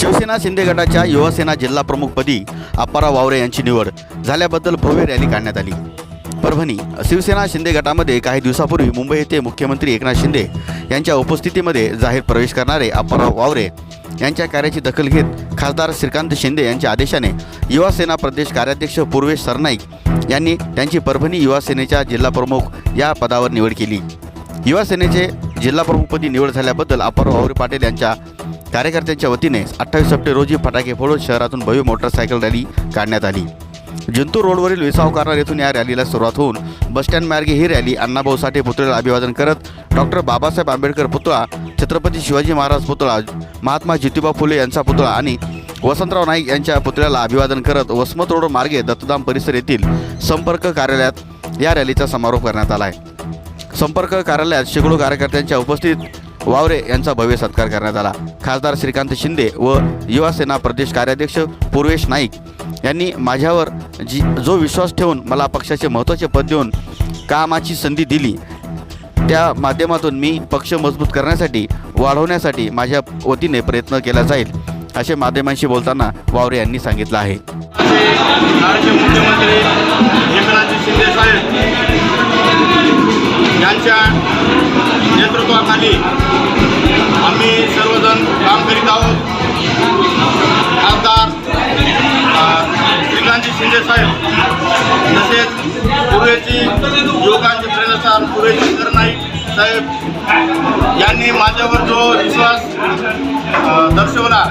शिवसेना शिंदे गटाच्या युवासेना जिल्हाप्रमुखपदी अप्पाराव वावरे यांची निवड झाल्याबद्दल भव्य रॅली काढण्यात आली. परभणी शिवसेना शिंदे गटामध्ये काही दिवसापूर्वी मुंबई येथे मुख्यमंत्री एकनाथ शिंदे यांच्या उपस्थितीमध्ये जाहीर प्रवेश करणारे अप्पाराव वावरे यांच्या कार्याची दखल घेत खासदार श्रीकांत शिंदे यांच्या आदेशाने युवासेना प्रदेश कार्याध्यक्ष पूर्वेश सरनाईक यांनी त्यांची परभणी युवासेनेच्या जिल्हाप्रमुख या पदावर निवड केली. युवासेनेचे जिल्हाप्रमुखपदी निवड झाल्याबद्दल अप्पाराव वावरे पाटील यांच्या कार्यकर्त्यांच्या वतीने अठ्ठावीस सप्टेंबर रोजी फटाके फोडून शहरातून भव्य मोटरसायकल रॅली काढण्यात आली. जिंतूर रोडवरील विसाव कार्नर येथून या रॅलीला सुरुवात होऊन बसस्टँड मार्गे ही रॅली अण्णाभाऊ साठे पुतळ्याला अभिवादन करत डॉक्टर बाबासाहेब आंबेडकर पुतळा छत्रपती शिवाजी महाराज पुतळा महात्मा ज्योतिबा फुले यांचा पुतळा आणि वसंतराव नाईक यांच्या पुतळ्याला अभिवादन करत वसमत रोड मार्गे दत्तधाम परिसर येथील संपर्क कार्यालयात या रॅलीचा समारोप करण्यात आला आहे. संपर्क कार्यालयात शेकडो कार्यकर्त्यांच्या उपस्थित वावरे यांचा भव्य सत्कार करण्यात आला. खासदार श्रीकांत शिंदे व युवासेना प्रदेश कार्याध्यक्ष पूर्वेश नाईक यांनी माझ्यावर जी जो विश्वास ठेवून मला पक्षाचे महत्त्वाचे पद देऊन कामाची संधी दिली त्या माध्यमातून मी पक्ष मजबूत करण्यासाठी वाढवण्यासाठी माझ्या वतीने प्रयत्न केला जाईल असे माध्यमांशी बोलताना वावरे यांनी सांगितलं आहे. मुख्यमंत्री एकनाथजी शिंदे साहेब यांच्या नेतृत्वाखाली आम्ही सर्वजण काम करीत आहोत. खासदार श्रीकांतजी शिंदे साहेब तसेच पूर्वेची युवकांचे प्रेरणास्थान शंकर नाईक साहेब यांनी माझ्यावर जो विश्वास दर्शवला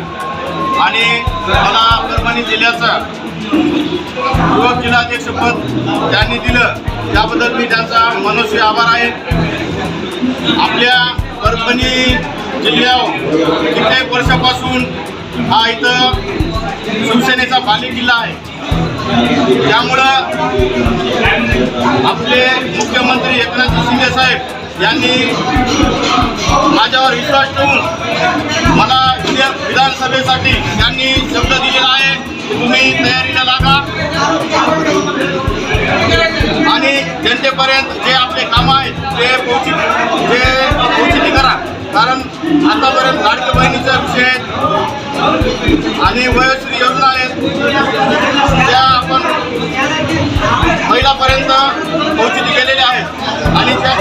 आणि मला परभणी जिल्ह्याचा युवक जिल्हाध्यक्षपद त्यांनी दिलं त्याबद्दल मी त्यांचा मनस्वी आभार आहे. आपल्या परभणी जिल्ह्यावर कित्येक वर्षापासून हा इथं शिवसेनेचा बालेकिल्ला आहे. त्यामुळं आपले मुख्यमंत्री एकनाथ शिंदे साहेब यांनी माझ्यावर विश्वास ठेवून मला विधानसभेसाठी त्यांनी शब्द दिलेला आहे. तुम्ही तयारीला लागा. आणि जनतेपर्यंत जे आपले कामं आहेत ते पोहोचित आतापर्यंत लाडक्या बहिणीचा विषय आणि वयोश्री योजना आहेत त्या आपण महिलापर्यंत पोहोचित केलेल्या आहेत आणि त्या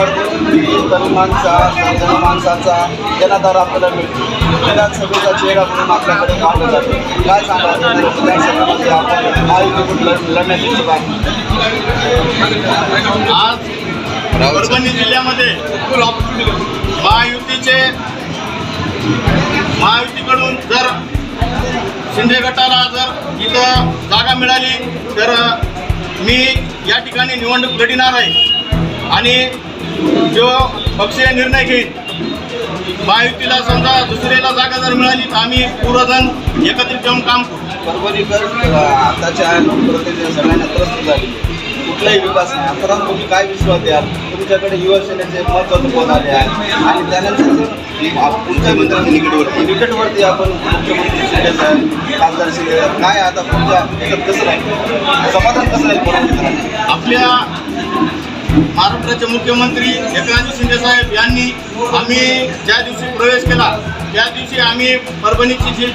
माणसा तरुण माणसाचा जनाधार आपल्याला मिळतो. विधानसभेचा चेहरा म्हणून आपल्याकडे काढलं जातं. काय सांगा विधानसभेमध्ये आपण महायुतीकडून लढ लढण्याची आहे आज परभणी जिल्ह्यामध्ये महायुतीचे महायुतीकडून जर शिंदे गटाला जर इथं जागा मिळाली तर मी या ठिकाणी निवडणूक लढणार आहे. आणि जो पक्षीय निर्णय घेईन महायुतीला समजा दुसऱ्याला जागा जर मिळाली तर आम्ही पूर्वजण एकत्रित येऊन काम करू. आताच्या सगळ्यांना त्रस्त झाली कुठलाही विकास नाही. आता तुम्ही काय विश्वास द्याल? तुमच्याकडे युवासेनेचे महत्त्वाचे पद आले आहे? आणि त्यानंतर पुढच्या मंत्र्यांनी निकटवरती निकटवरती आपण मुख्यमंत्री शिंदे साहेब खासदार शिंदे साहेब काय आता पुढच्या याच्यात कसं राहील? समाधान कसं राहील आपल्या महाराष्ट्राचे मुख्यमंत्री एकनाथजी शिंदे साहेब यांनी आम्ही ज्या दिवशी प्रवेश केला त्या दिवशी आम्ही परभणीची जी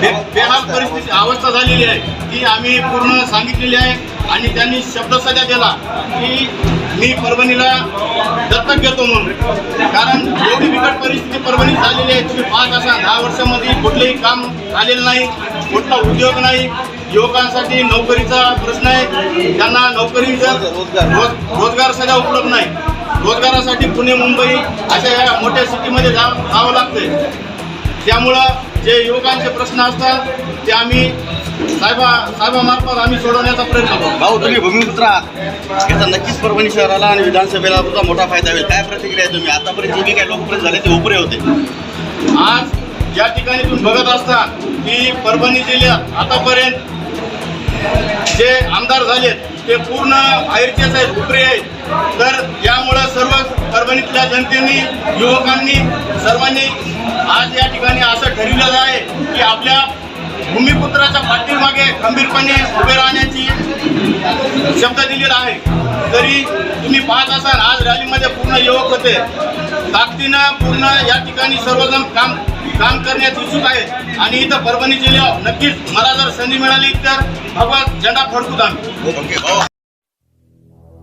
बे बेहाल परिस्थिती अवस्था झालेली आहे ती आम्ही पूर्ण सांगितलेली आहे. आणि त्यांनी शब्दसध्या दिला की मी परभणीला दत्तक घेतो म्हणून. कारण एवढी बिकट परिस्थिती परभणीत झालेली आहे तुम्ही पाच असा दहा वर्षामध्ये कुठलेही काम आलेलं नाही कुठला उद्योग नाही. युवकांसाठी नोकरीचा प्रश्न आहे. त्यांना नोकरी जर रोजगार. रोज- रोजगार सध्या उपलब्ध नाही. रोजगारासाठी पुणे मुंबई अशा या मोठ्या सिटीमध्ये जा जावं लागतंय. त्यामुळं जे युवकांचे प्रश्न असतात ते आम्ही साहेबा साहेबामार्फत आम्ही सोडवण्याचा प्रयत्न करू. भाऊ तुम्ही भूमिपुत्र आहात याचा नक्कीच परभणी शहराला आणि विधानसभेला तुझा मोठा फायदा होईल. काय प्रतिक्रिया आहे तुम्ही? आतापर्यंत जे काही काही लोकप्रिय झाले ते उपरे होते. आज या ठिकाणी तुम्ही बघत असता की परभणी जिल्ह्यात आतापर्यंत जे आमदार झालेत ते पूर्ण बाहेरचेच आहेत उपरे आहेत. तर यामुळं सर्व परभणीतल्या जनतेने युवकांनी सर्वांनी आज या ठिकाणी असं ठरविलेलं आहे की आपल्या भूमिपुत्राच्या पाठीमागे खंबीरपणे उभे राहण्याची शब्द दिलेला आहे. तरी तुम्ही पाहत असाल आज रॅलीमध्ये पूर्ण युवक होते. ताकदीनं पूर्ण या ठिकाणी सर्वजण काम काम करण्यात इच्छुक आहे आणि इथं परभणी जिल्ह्यात नक्कीच मला जर संधी मिळाली तर भगवा झेंडा फडकूत आम्ही. हो,